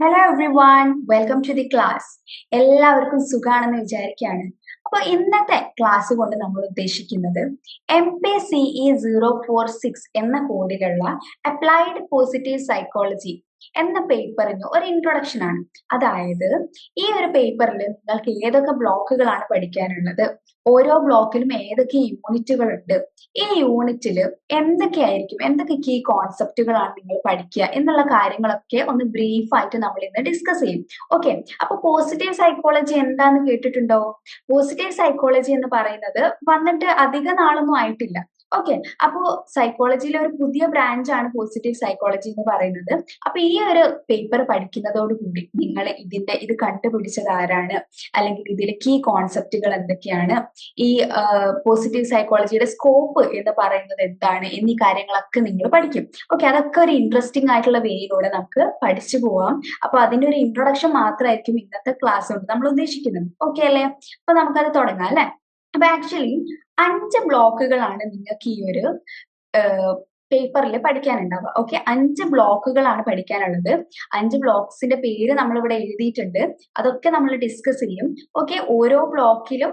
Hello everyone welcome to the class എല്ലാവർക്കും സുഖാണെന്ന് വിചാരിക്കുകയാണ്. അപ്പൊ ഇന്നത്തെ ക്ലാസ് കൊണ്ട് നമ്മൾ ഉദ്ദേശിക്കുന്നത് M P C E zero four six എന്ന കോഡിലുള്ള അപ്ലൈഡ് പോസിറ്റീവ് സൈക്കോളജി എന്ന പേപ്പറിന് ഒരു ഇൻട്രൊഡക്ഷൻ ആണ്. അതായത് ഈ ഒരു പേപ്പറിൽ നിങ്ങൾക്ക് ഏതൊക്കെ ബ്ലോക്കുകളാണ് പഠിക്കാനുള്ളത്? ഓരോ ബ്ലോക്കിലും ഏതൊക്കെ യൂണിറ്റുകൾ ഉണ്ട്? ഈ യൂണിറ്റിൽ എന്തൊക്കെയായിരിക്കും എന്തൊക്കെ കീ കോൺസെപ്റ്റുകളാണ് നിങ്ങൾ പഠിക്കുക? എന്നുള്ള കാര്യങ്ങളൊക്കെ ഒന്ന് ബ്രീഫായിട്ട് നമ്മൾ ഇന്ന് ഡിസ്കസ് ചെയ്യും. ഓക്കെ അപ്പൊ പോസിറ്റീവ് സൈക്കോളജി എന്താന്ന് കേട്ടിട്ടുണ്ടോ? പോസിറ്റീവ് സൈക്കോളജി എന്ന് പറയുന്നത് വന്നിട്ട് അധിക നാളൊന്നും ആയിട്ടില്ല. ഓക്കെ അപ്പോ സൈക്കോളജിയിലെ ഒരു പുതിയ ബ്രാഞ്ച് ആണ് പോസിറ്റീവ് സൈക്കോളജി എന്ന് പറയുന്നത്. അപ്പൊ ഈ ഒരു പേപ്പർ പഠിക്കുന്നതോടുകൂടി നിങ്ങൾ ഇതിന്റെ ഇത് കണ്ടുപിടിച്ചത് ആരാണ്? അല്ലെങ്കിൽ ഇതിലെ കീ കോൺസെപ്റ്റുകൾ എന്തൊക്കെയാണ്? ഈ പോസിറ്റീവ് സൈക്കോളജിയുടെ സ്കോപ്പ് എന്ന് പറയുന്നത് എന്താണ്? എന്നീ കാര്യങ്ങളൊക്കെ നിങ്ങൾ പഠിക്കും. ഓക്കെ അതൊക്കെ ഒരു ഇൻട്രസ്റ്റിംഗ് ആയിട്ടുള്ള വേയിലൂടെ നമുക്ക് പഠിച്ചു പോവാം. അപ്പൊ അതിന്റെ ഒരു ഇൻട്രൊഡക്ഷൻ മാത്രമായിരിക്കും ഇന്നത്തെ ക്ലാസ് കൊണ്ട് നമ്മൾ ഉദ്ദേശിക്കുന്നത്. ഓക്കെ അല്ലേ? അപ്പൊ നമുക്കത് തുടങ്ങാം അല്ലെ? അപ്പൊ ആക്ച്വലി അഞ്ച് ബ്ലോക്കുകളാണ് നിങ്ങൾക്ക് ഈ ഒരു പേപ്പറിൽ പഠിക്കാനുണ്ടാവുക. ഓക്കെ? അഞ്ച് ബ്ലോക്കുകളാണ് പഠിക്കാനുള്ളത്. അഞ്ച് ബ്ലോക്സിന്റെ പേര് നമ്മൾ ഇവിടെ എഴുതിയിട്ടുണ്ട്. അതൊക്കെ നമ്മൾ ഡിസ്കസ് ചെയ്യും. ഓക്കെ? ഓരോ ബ്ലോക്കിലും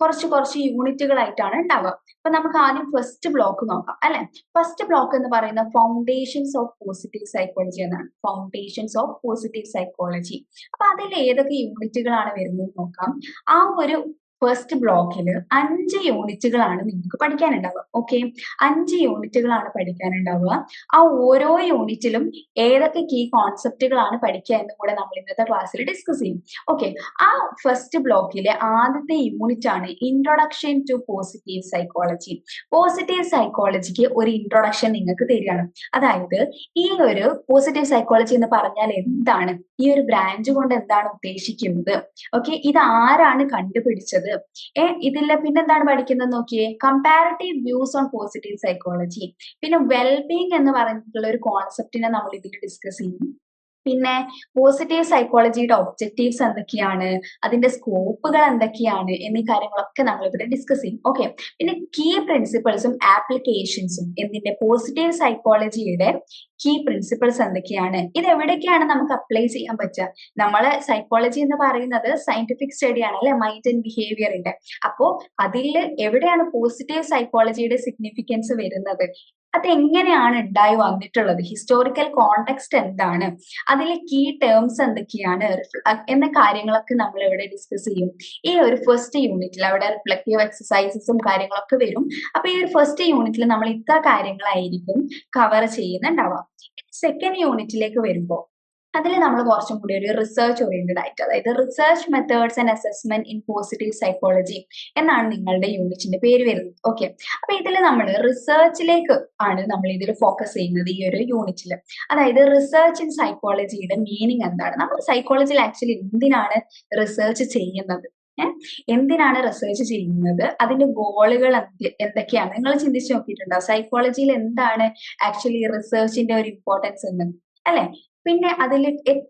കുറച്ച് കുറച്ച് യൂണിറ്റുകളായിട്ടാണ് ഉണ്ടാവുക. അപ്പൊ നമുക്ക് ആദ്യം ഫസ്റ്റ് ബ്ലോക്ക് നോക്കാം അല്ലെ? ഫസ്റ്റ് ബ്ലോക്ക് എന്ന് പറയുന്ന ഫൗണ്ടേഷൻസ് ഓഫ് പോസിറ്റീവ് സൈക്കോളജി എന്നാണ്. ഫൗണ്ടേഷൻസ് ഓഫ് പോസിറ്റീവ് സൈക്കോളജി അപ്പൊ അതിൽ ഏതൊക്കെ യൂണിറ്റുകളാണ് വരുന്നത് നോക്കാം. ആ ഒരു ഫസ്റ്റ് ബ്ലോക്കിൽ അഞ്ച് യൂണിറ്റുകളാണ് നിങ്ങൾക്ക് പഠിക്കാനുണ്ടാവുക. ഓക്കെ അഞ്ച് യൂണിറ്റുകളാണ് പഠിക്കാനുണ്ടാവുക. ആ ഓരോ യൂണിറ്റിലും ഏതൊക്കെ കീ കോൺസെപ്റ്റുകളാണ് പഠിക്കുക എന്ന് കൂടെ നമ്മൾ ഇന്നത്തെ ക്ലാസ്സിൽ ഡിസ്കസ് ചെയ്യും. ഓക്കെ ആ ഫസ്റ്റ് ബ്ലോക്കിലെ ആദ്യത്തെ യൂണിറ്റ് ആണ് introduction to positive psychology positive psychologic ഒരു ഇൻട്രൊഡക്ഷൻ നിങ്ങൾക്ക് തരികയാണ്. അതായത് ഈ ഒരു പോസിറ്റീവ് സൈക്കോളജി എന്ന് പറഞ്ഞാൽ എന്താണ്? ഈ ഒരു ബ്രാഞ്ച് കൊണ്ട് എന്താണ് ഉദ്ദേശിക്കുന്നത്? ഓക്കെ ഇത് ആരാണ് കണ്ടുപിടിച്ചത്? ഏ ഇതിൽ പിന്നെന്താണ് പഠിക്കുന്നത് നോക്കിയേ? Comparative views on positive psychology പിന്നെ വെൽബീങ് എന്ന് പറഞ്ഞിട്ടുള്ള ഒരു കോൺസെപ്റ്റിനെ നമ്മൾ ഇതിൽ ഡിസ്കസ് ചെയ്യും പിന്നെ പോസിറ്റീവ് സൈക്കോളജിയുടെ ഒബ്ജക്റ്റീവ്സ് എന്തൊക്കെയാണ്? അതിന്റെ സ്കോപ്പുകൾ എന്തൊക്കെയാണ്? എന്നീ കാര്യങ്ങളൊക്കെ നമ്മൾ ഇവിടെ ഡിസ്കസ് ചെയ്യും. ഓക്കെ പിന്നെ കീ പ്രിൻസിപ്പിൾസും ആപ്ലിക്കേഷൻസും എന്നിന്റെ പോസിറ്റീവ് സൈക്കോളജിയുടെ കീ പ്രിൻസിപ്പിൾസ് എന്തൊക്കെയാണ്? ഇത് എവിടേക്കാണ് നമുക്ക് അപ്ലൈ ചെയ്യാൻ പറ്റുക? നമ്മൾ സൈക്കോളജി എന്ന് പറയുന്നത് സയന്റിഫിക് സ്റ്റഡിയാണ് അല്ലെ? മൈൻഡ് ആൻഡ് ബിഹേവിയറിന്റെ അപ്പോ അതിൽ എവിടെയാണ് പോസിറ്റീവ് സൈക്കോളജിയുടെ സിഗ്നിഫിക്കൻസ് വരുന്നത്? അതെങ്ങനെയാണ് ഉണ്ടായി വന്നിട്ടുള്ളത്? ഹിസ്റ്റോറിക്കൽ കോണ്ടെക്സ്റ്റ് എന്താണ്? അതിലെ കീ ടേംസ് എന്തൊക്കെയാണ്? എന്ന കാര്യങ്ങളൊക്കെ നമ്മൾ ഇവിടെ ഡിസ്കസ് ചെയ്യും. ഈ ഒരു ഫസ്റ്റ് യൂണിറ്റിൽ അവിടെ റിഫ്ലക്റ്റീവ് എക്സസൈസസും കാര്യങ്ങളൊക്കെ വരും. അപ്പൊ ഈ ഒരു ഫസ്റ്റ് യൂണിറ്റിൽ നമ്മൾ ഇത്ര കാര്യങ്ങളായിരിക്കും കവർ ചെയ്യുന്നുണ്ടാവാം സെക്കൻഡ് യൂണിറ്റിലേക്ക് വരുമ്പോൾ അതിൽ നമ്മൾ കുറച്ചും കൂടി ഒരു റിസർച്ച് ഓറിയന്റഡ് ആയിട്ട് അതായത് research methods and assessment in positive psychology എന്നാണ് നിങ്ങളുടെ യൂണിറ്റിന്റെ പേര് വരുന്നത്. ഓക്കെ അപ്പൊ ഇതിൽ നമ്മൾ റിസർച്ചിലേക്ക് ആണ് നമ്മൾ ഇതിൽ ഫോക്കസ് ചെയ്യുന്നത് ഈ ഒരു യൂണിറ്റിൽ അതായത് റിസർച്ച് ഇൻ സൈക്കോളജിയുടെ മീനിങ് എന്താണ്? നമ്മൾ സൈക്കോളജിയിൽ ആക്ച്വലി എന്തിനാണ് റിസർച്ച് ചെയ്യുന്നത്? എന്തിനാണ് റിസർച്ച് ചെയ്യുന്നത്? അതിന്റെ ഗോളുകൾ എന്തൊക്കെയാണ്? നിങ്ങൾ ചിന്തിച്ചു നോക്കിയിട്ടുണ്ടോ? സൈക്കോളജിയിൽ എന്താണ് ആക്ച്വലി റിസർച്ചിന്റെ ഒരു ഇമ്പോർട്ടൻസ് എന്ന്? അല്ലെ? പിന്നെ അതിൽ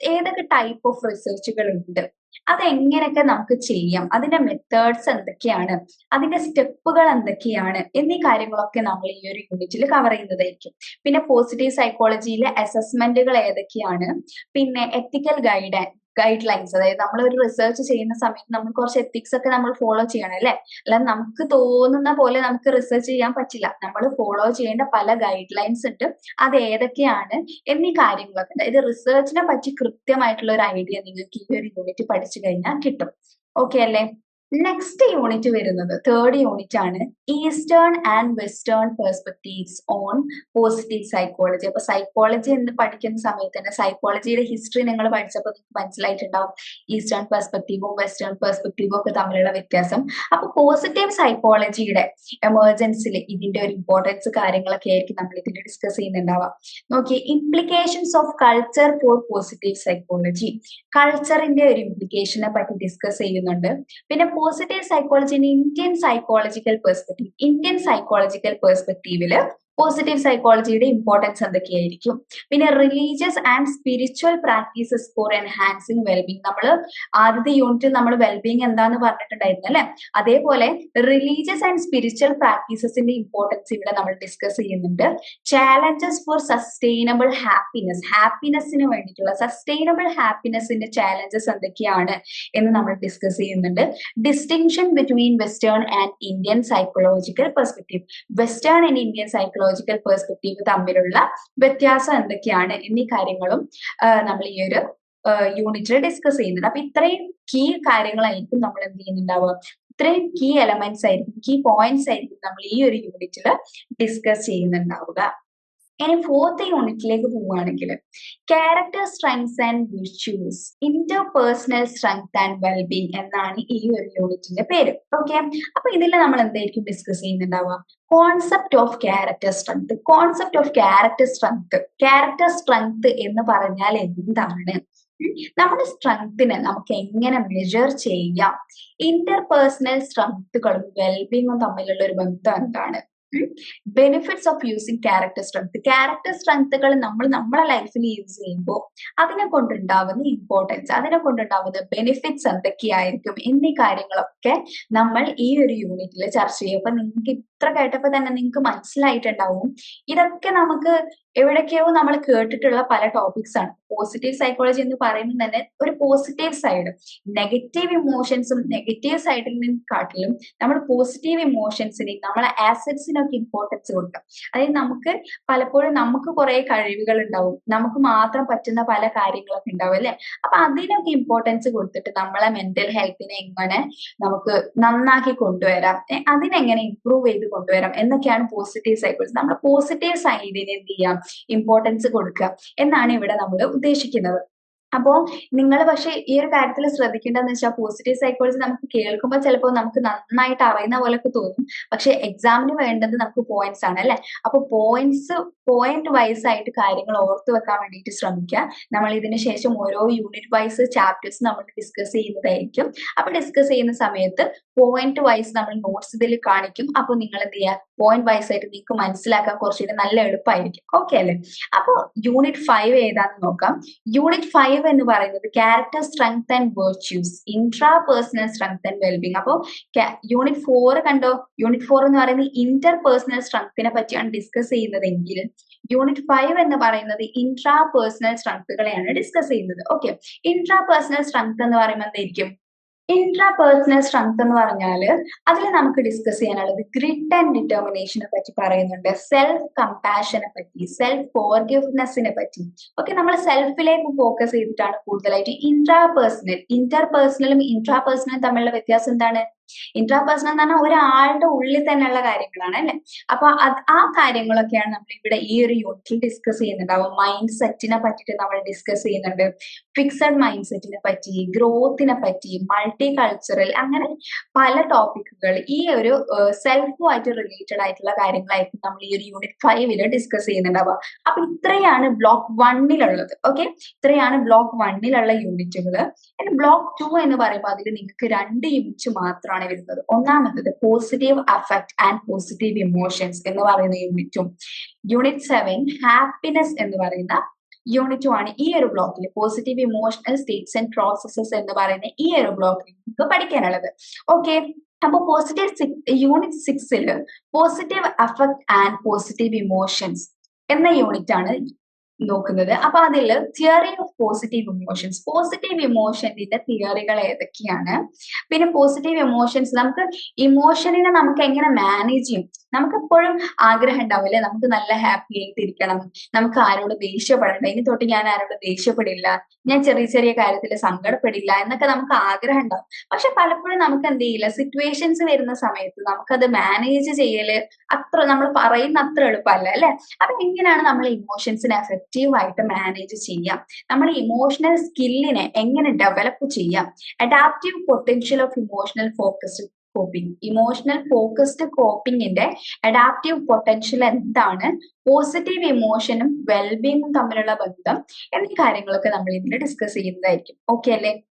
ഏതൊക്കെ ടൈപ്പ് ഓഫ് റിസർച്ചുകൾ ഉണ്ട് അതെങ്ങനെയൊക്കെ നമുക്ക് ചെയ്യാം? അതിന്റെ മെത്തേഡ്സ് എന്തൊക്കെയാണ്? അതിന്റെ സ്റ്റെപ്പുകൾ എന്തൊക്കെയാണ്? എന്നീ കാര്യങ്ങളൊക്കെ നമ്മൾ ഈ ഒരു യൂണിറ്റിൽ കവർ ചെയ്യുന്നതായിരിക്കും. പിന്നെ പോസിറ്റീവ് സൈക്കോളജിയിലെ അസസ്മെന്റുകൾ ഏതൊക്കെയാണ്? പിന്നെ എത്തിക്കൽ ഗൈഡ് ഗൈഡ് ലൈൻസ് അതായത് നമ്മൾ ഒരു റിസർച്ച് ചെയ്യുന്ന സമയത്ത് നമ്മൾ കുറച്ച് എത്തിക്സ് ഒക്കെ നമ്മൾ ഫോളോ ചെയ്യണം അല്ലെ? അല്ല നമുക്ക് തോന്നുന്ന പോലെ നമുക്ക് റിസർച്ച് ചെയ്യാൻ പറ്റില്ല. നമ്മൾ ഫോളോ ചെയ്യേണ്ട പല ഗൈഡ് ലൈൻസ് ഉണ്ട്. അത് ഏതൊക്കെയാണ് എന്നീ കാര്യങ്ങളൊക്കെ ഉണ്ട്. ഇത് റിസർച്ചിനെ പറ്റി കൃത്യമായിട്ടുള്ള ഒരു ഐഡിയ നിങ്ങൾക്ക് ഈ ഒരു യൂണിറ്റ് പഠിച്ചു കഴിഞ്ഞാൽ കിട്ടും. ഓക്കെ അല്ലേ? നെക്സ്റ്റ് യൂണിറ്റ് വരുന്നത് തേർഡ് യൂണിറ്റ് ആണ് eastern and western perspectives on positive psychology അപ്പൊ സൈക്കോളജി എന്ന് പഠിക്കുന്ന സമയത്ത് തന്നെ സൈക്കോളജിയുടെ ഹിസ്റ്ററി നിങ്ങൾ പഠിച്ചപ്പോൾ നിങ്ങൾക്ക് മനസ്സിലായിട്ടുണ്ടാവും. ഈസ്റ്റേൺ പെർസ്പെക്റ്റീവും വെസ്റ്റേൺ പെർസ്പെക്റ്റീവും ഒക്കെ തമ്മിലുള്ള വ്യത്യാസം. അപ്പൊ പോസിറ്റീവ് സൈക്കോളജിയുടെ എമർജൻസിൽ ഇതിന്റെ ഒരു ഇമ്പോർട്ടൻസ് കാര്യങ്ങളൊക്കെ ആയിരിക്കും നമ്മൾ ഇതിൽ ഡിസ്കസ് ചെയ്യുന്നുണ്ടാവാം നോക്കി implications of culture for positive psychology കൾച്ചറിന്റെ ഒരു ഇംപ്ലിക്കേഷനെ പറ്റി ഡിസ്കസ് ചെയ്യുന്നുണ്ട്. പിന്നെ positive psychology Indian psychological perspective Indian psychological പെർസ്പെക്റ്റീവിൽ positive സൈക്കോളജിയുടെ ഇമ്പോർട്ടൻസ് എന്തൊക്കെയായിരിക്കും? പിന്നെ religious and spiritual practices for enhancing wellbeing നമ്മൾ ആദ്യത്തെ യൂണിറ്റിൽ നമ്മൾ വെൽബീങ് എന്താന്ന് പറഞ്ഞിട്ടുണ്ടായിരുന്നു അല്ലെ? അതേപോലെ റിലീജിയസ് ആൻഡ് സ്പിരിച്വൽ പ്രാക്ടീസസിന്റെ ഇമ്പോർട്ടൻസ് ഇവിടെ നമ്മൾ ഡിസ്കസ് ചെയ്യുന്നുണ്ട്. ചാലഞ്ചസ് ഫോർ സസ്റ്റൈനബിൾ ഹാപ്പിനെസ് ഹാപ്പിനെസ്സിന് വേണ്ടിയിട്ടുള്ള സസ്റ്റൈനബിൾ ഹാപ്പിനെസ്സിന്റെ ചാലഞ്ചസ് എന്തൊക്കെയാണ് എന്ന് നമ്മൾ ഡിസ്കസ് ചെയ്യുന്നുണ്ട്. Distinction between western and Indian psychological perspective western and Indian psychological perspective തമ്മിലുള്ള വ്യത്യാസം എന്തൊക്കെയാണ് എന്നീ കാര്യങ്ങളും നമ്മൾ ഈ ഒരു യൂണിറ്റിൽ ഡിസ്കസ് ചെയ്യുന്നുണ്ട്. അപ്പൊ ഇത്രയും കീ കാര്യങ്ങളായിരിക്കും നമ്മൾ എന്ത് ചെയ്യുന്നുണ്ടാവുക? ഇത്രയും കീ എലമെന്റ്സ് ആയിരിക്കും കീ പോയിന്റ്സ് ആയിരിക്കും നമ്മൾ ഈ ഒരു യൂണിറ്റിൽ ഡിസ്കസ് ചെയ്യുന്നുണ്ടാവുക. ഇനി ഫോർത്ത് യൂണിറ്റിലേക്ക് പോവുകയാണെങ്കിൽ character strengths and virtues interpersonal strength and wellbeing എന്നാണ് ഈ ഒരു യൂണിറ്റിന്റെ പേര്. ഓക്കെ അപ്പൊ ഇതിൽ നമ്മൾ എന്തായിരിക്കും discuss ചെയ്യുന്നുണ്ടാവുക? Concept of character strength concept of character strength character strength എന്ന് പറഞ്ഞാൽ എന്താണ്? നമ്മുടെ സ്ട്രെങ്ത്തിനെ നമുക്ക് എങ്ങനെ മെഷർ ചെയ്യാം? ഇന്റർപേഴ്സണൽ സ്ട്രെങ്ത്തുകളും വെൽബീങ്ങും തമ്മിലുള്ള ഒരു ബന്ധം എന്താണ്? Benefits of using character strength character സ്ട്രെങ്ത്തുകൾ നമ്മൾ നമ്മുടെ ലൈഫിൽ യൂസ് ചെയ്യുമ്പോൾ അതിനെ കൊണ്ടുണ്ടാവുന്ന ഇമ്പോർട്ടൻസ് അതിനെ കൊണ്ടുണ്ടാവുന്ന ബെനിഫിറ്റ്സ് എന്തൊക്കെയായിരിക്കും എന്നീ കാര്യങ്ങളൊക്കെ നമ്മൾ ഈ ഒരു യൂണിറ്റിൽ ചർച്ച ചെയ്യും അപ്പൊ നിങ്ങൾക്ക് ഇത്ര കേട്ടപ്പോ തന്നെ നിങ്ങൾക്ക് മനസ്സിലായിട്ടുണ്ടാവും. ഇതൊക്കെ നമുക്ക് എവിടൊക്കെയോ നമ്മൾ കേട്ടിട്ടുള്ള പല ടോപ്പിക്സ് ആണ്. പോസിറ്റീവ് സൈക്കോളജി എന്ന് പറയുമ്പോൾ തന്നെ ഒരു പോസിറ്റീവ് സൈഡ് നെഗറ്റീവ് ഇമോഷൻസും നെഗറ്റീവ് സൈഡിൽ നിന്ന് കാട്ടിലും നമ്മൾ പോസിറ്റീവ് ഇമോഷൻസിനെ നമ്മളെ ആസറ്റ്സിനൊക്കെ ഇമ്പോർട്ടൻസ് കൊടുക്കാം. അതായത് നമുക്ക് പലപ്പോഴും നമുക്ക് കുറെ കഴിവുകൾ ഉണ്ടാവും. നമുക്ക് മാത്രം പറ്റുന്ന പല കാര്യങ്ങളൊക്കെ ഉണ്ടാവും അല്ലെ? അപ്പൊ അതിനൊക്കെ ഇമ്പോർട്ടൻസ് കൊടുത്തിട്ട് നമ്മളെ മെന്റൽ ഹെൽത്തിനെ എങ്ങനെ നമുക്ക് നന്നാക്കി കൊണ്ടുവരാം? അതിനെങ്ങനെ ഇമ്പ്രൂവ് ചെയ്ത് കൊണ്ടുവരാം എന്നൊക്കെയാണ് പോസിറ്റീവ് സൈക്കിൾസ് നമ്മൾ പോസിറ്റീവ് സൈഡിന് എന്ത് ചെയ്യാം? ഇമ്പോർട്ടൻസ് കൊടുക്കുക. എന്നാണ് ഇവിടെ നമ്മൾ ഉദ്ദേശിക്കുന്നത്. അപ്പോ നിങ്ങൾ പക്ഷേ ഈ ഒരു കാര്യത്തിൽ ശ്രദ്ധിക്കേണ്ടതെന്ന് വെച്ചാൽ പോസിറ്റീവ് സൈക്കോളജി നമുക്ക് കേൾക്കുമ്പോൾ ചിലപ്പോൾ നമുക്ക് നന്നായിട്ട് അറിയുന്ന പോലൊക്കെ തോന്നും. പക്ഷെ എക്സാമിന് വേണ്ടത് നമുക്ക് പോയിന്റ്സ് ആണ് അല്ലെ? അപ്പൊ പോയിന്റ്സ് പോയിന്റ് വൈസ് ആയിട്ട് കാര്യങ്ങൾ ഓർത്തു വെക്കാൻ വേണ്ടിയിട്ട് ശ്രമിക്കുക. നമ്മൾ ഇതിന് ശേഷം ഓരോ യൂണിറ്റ് വൈസ് ചാപ്റ്റേഴ്സ് നമ്മൾ ഡിസ്കസ് ചെയ്യുന്നതായിരിക്കും. അപ്പൊ ഡിസ്കസ് ചെയ്യുന്ന സമയത്ത് പോയിന്റ് വൈസ് നമ്മൾ നോട്ട്സ് ഇതിൽ കാണിക്കും. അപ്പൊ നിങ്ങൾ എന്ത് ചെയ്യുക? പോയിന്റ് വൈസ് ആയിട്ട് നിങ്ങൾക്ക് മനസ്സിലാക്കാൻ കുറച്ചുകൂടി നല്ല എളുപ്പമായിരിക്കും. ഓക്കെ അല്ലേ? അപ്പോൾ യൂണിറ്റ് ഫൈവ് ഏതാന്ന് നോക്കാം. യൂണിറ്റ് ഫൈവ് എന്ന് പറയുന്നത് character strength and virtues intrapersonal strength and wellbeing അപ്പോൾ യൂണിറ്റ് ഫോർ കണ്ടോ? യൂണിറ്റ് ഫോർ എന്ന് പറയുന്നത് ഇന്റർ പേഴ്സണൽ സ്ട്രെങ്ത്തിനെ പറ്റിയാണ് ഡിസ്കസ് ചെയ്യുന്നതെങ്കിൽ യൂണിറ്റ് ഫൈവ് എന്ന് പറയുന്നത് ഇൻട്രാ പേഴ്സണൽ സ്ട്രെങ്ത്തുകളെയാണ് ഡിസ്കസ് ചെയ്യുന്നത്. ഓക്കെ ഇൻട്രാ പേഴ്സണൽ സ്ട്രെങ്ത് എന്ന് പറയുമ്പോൾ എന്തായിരിക്കും? ഇൻട്രാ പേഴ്സണൽ സ്ട്രെങ്ത് എന്ന് പറഞ്ഞാൽ അതിൽ നമുക്ക് ഡിസ്കസ് ചെയ്യാനുള്ളത് ഗ്രിഡ് ആൻഡ് ഡിറ്റർമിനേഷനെ പറ്റി പറയുന്നുണ്ട്. സെൽഫ് കമ്പാഷനെ പറ്റി സെൽഫ് ഫോർഗിവ്നെസ്സിനെ പറ്റി. ഓക്കെ നമ്മൾ സെൽഫിലേക്ക് ഫോക്കസ് ചെയ്തിട്ടാണ് കൂടുതലായിട്ട് ഇൻട്രാ പേഴ്സണൽ ഇന്റർ പേഴ്സണലും ഇൻട്രാ പേഴ്സണലും തമ്മിലുള്ള വ്യത്യാസം എന്താണ്? ഇൻട്രാ പേഴ്സണൽ എന്ന് പറഞ്ഞാൽ ഒരാളുടെ ഉള്ളിൽ തന്നെയുള്ള കാര്യങ്ങളാണ് അല്ലെ? അപ്പൊ ആ കാര്യങ്ങളൊക്കെയാണ് നമ്മൾ ഇവിടെ ഈ ഒരു യൂണിറ്റിൽ ഡിസ്കസ് ചെയ്യുന്നുണ്ടാവും മൈൻഡ് സെറ്റിനെ പറ്റിയിട്ട് നമ്മൾ ഡിസ്കസ് ചെയ്യുന്നുണ്ട്. ഫിക്സഡ് മൈൻഡ് സെറ്റിനെ പറ്റി ഗ്രോത്തിനെ പറ്റി മൾട്ടി കൾച്ചറൽ അങ്ങനെ പല ടോപ്പിക്കുകൾ ഈ ഒരു സെൽഫുമായിട്ട് റിലേറ്റഡ് ആയിട്ടുള്ള കാര്യങ്ങളായിരിക്കും നമ്മൾ ഈ ഒരു യൂണിറ്റ് ഫൈവിൽ ഡിസ്കസ് ചെയ്യുന്നുണ്ടാവുക അപ്പൊ ഇത്രയാണ് ബ്ലോക്ക് വണ്ണിലുള്ളത് ഓക്കെ ഇത്രയാണ് ബ്ലോക്ക് വണ്ണിലുള്ള യൂണിറ്റുകൾ ബ്ലോക്ക് ടു എന്ന് പറയുമ്പോൾ അതിൽ നിങ്ങൾക്ക് രണ്ട് യൂണിറ്റ് മാത്രമാണ് വരുന്നത്. ഒന്നാമത്തത് positive affect and positive emotions എന്ന് പറയുന്ന യൂണിറ്റും യൂണിറ്റ് സെവൻ ഹാപ്പിനെസ് എന്ന് പറയുന്ന യൂണിറ്റും ആണ് ഈ ഒരു ബ്ലോക്കിൽ positive emotional states and processes എന്ന് പറയുന്ന ഈ ഒരു ബ്ലോക്കിൽ നമുക്ക് പഠിക്കാനുള്ളത്. ഓക്കെ അപ്പൊ പോസിറ്റീവ് യൂണിറ്റ് സിക്സിൽ positive affect and positive emotions എന്ന യൂണിറ്റ് ആണ് നോക്കുന്നത്. അപ്പൊ അതിൽ theory of positive emotions positive ഇമോഷന്റെ തിയറികൾ ഏതൊക്കെയാണ്? പിന്നെ പോസിറ്റീവ് ഇമോഷൻസ് നമുക്ക് ഇമോഷനെ നമുക്ക് എങ്ങനെ മാനേജ് ചെയ്യും? നമുക്ക് എപ്പോഴും ആഗ്രഹം ഉണ്ടാവില്ലേ നമുക്ക് നല്ല ഹാപ്പി ആയിട്ട് ഇരിക്കണം. നമുക്ക് ആരോട് ദേഷ്യപ്പെടണ്ട. ഇനി തൊട്ട് ഞാൻ ആരോട് ദേഷ്യപ്പെടില്ല. ഞാൻ ചെറിയ ചെറിയ കാര്യത്തിൽ സങ്കടപ്പെടില്ല എന്നൊക്കെ നമുക്ക് ആഗ്രഹം ഉണ്ടാവും. പക്ഷെ പലപ്പോഴും നമുക്ക് എന്ത് ചെയ്യില്ല? സിറ്റുവേഷൻസ് വരുന്ന സമയത്ത് നമുക്കത് മാനേജ് ചെയ്യൽ അത്ര നമ്മൾ പറയുന്ന അത്ര എളുപ്പമല്ല അല്ലെ? അപ്പൊ എങ്ങനെയാണ് നമ്മൾ ഇമോഷൻസിനെ എഫക്റ്റീവ് ആയിട്ട് മാനേജ് ചെയ്യാം. നമ്മുടെ ഇമോഷണൽ സ്കില്ലിനെ എങ്ങനെ ഡെവലപ്പ് ചെയ്യാം? Adaptive potential of emotional focused coping emotional focused കോപ്പിംഗിന്റെ adaptive potential എന്താണ്? പോസിറ്റീവ് ഇമോഷനും വെൽബീങ്ങും തമ്മിലുള്ള ബന്ധം എന്നീ കാര്യങ്ങളൊക്കെ നമ്മൾ ഇതിൽ ഡിസ്കസ് ചെയ്യുന്നതായിരിക്കും. ഓക്കെ അല്ലേ?